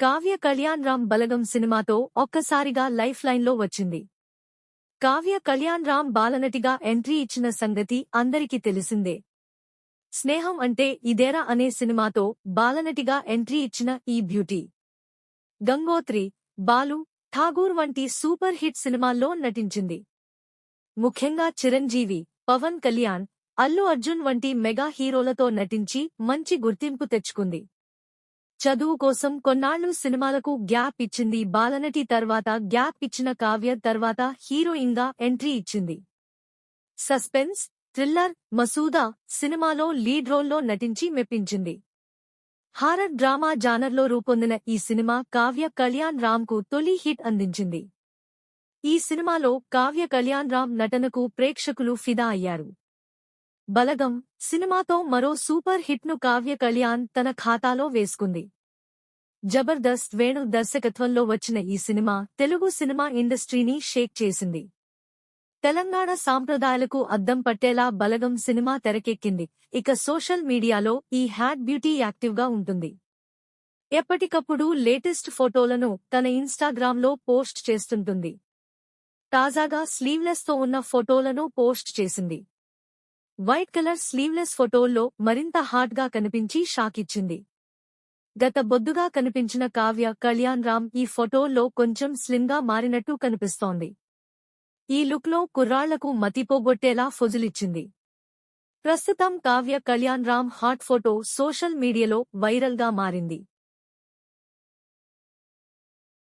కావ్య కళ్యాణ్ రామ్ బలగం సినిమాతో ఒక్కసారిగా లైఫ్ లైన్లో వచ్చింది. కావ్య కళ్యాణ్ రామ్ బాలనటిగా ఎంట్రీ ఇచ్చిన సంగతి అందరికీ తెలిసిందే. స్నేహం అంటే ఇదేరా అనే సినిమాతో బాలనటిగా ఎంట్రీ ఇచ్చిన ఈ బ్యూటీ. గంగోత్రి బాలు ఠాగూర్ వంటి సూపర్ హిట్ సినిమాల్లో నటించింది. ముఖ్యంగా చిరంజీవి పవన్ కళ్యాణ్ అల్లు అర్జున్ వంటి మెగా హీరోలతో నటించి మంచి గుర్తింపు తెచ్చుకుంది. చదువు కోసం కొన్నాళ్ళు సినిమాలకు గ్యాప్ ఇచ్చింది. బాలనటి తర్వాత గ్యాప్ ఇచ్చిన కావ్య తర్వాత హీరోయిన్గా ఎంట్రీ ఇచ్చింది. సస్పెన్స్ థ్రిల్లర్ మసూదా సినిమాలో లీడ్ రోల్లో నటించి మెప్పించింది. హారర్ డ్రామా జానర్లో రూపొందిన ఈ సినిమా కావ్య కళ్యాణ్ రామ్కు తొలి హిట్ అందించింది. ఈ సినిమాలో కావ్య కళ్యాణ్ రామ్ నటనకు ప్రేక్షకులు ఫిదా అయ్యారు. బలగం సినిమాతో మరో సూపర్ హిట్ను కావ్య కళ్యాణ్ తన ఖాతాలో వేసుకుంది. జబర్దస్త్ వేణు దర్శకత్వంలో వచ్చిన ఈ సినిమా తెలుగు సినిమా ఇండస్ట్రీని షేక్ చేసింది. తెలంగాణ సాంప్రదాయాలకు అద్దం పట్టేలా బలగం సినిమా తెరకెక్కింది. ఇక సోషల్ మీడియాలో ఈ హ్యాడ్ బ్యూటీ యాక్టివ్గా ఉంటుంది. ఎప్పటికప్పుడు లేటెస్ట్ ఫోటోలను తన ఇన్స్టాగ్రామ్లో పోస్ట్ చేస్తుంటుంది. తాజాగా స్లీవ్లెస్తో ఉన్న ఫోటోలను పోస్ట్ చేసింది. వైట్ కలర్ స్లీవ్లెస్ ఫోటోల్లో మరింత హాట్గా కనిపించి షాకిచ్చింది. గత బొద్దుగా కనిపించిన కావ్య కళ్యాణ్ రామ్ ఈ ఫోటోల్లో కొంచెం స్లిమ్గా మారినట్టు కనిపిస్తోంది. ఈ లుక్లో కుర్రాళ్ళకు మతిపోగొట్టేలా ఫొజులిచ్చింది. ప్రస్తుతం Kavya Kalyan Ram hot photo social మీడియాలో వైరల్గా మారింది.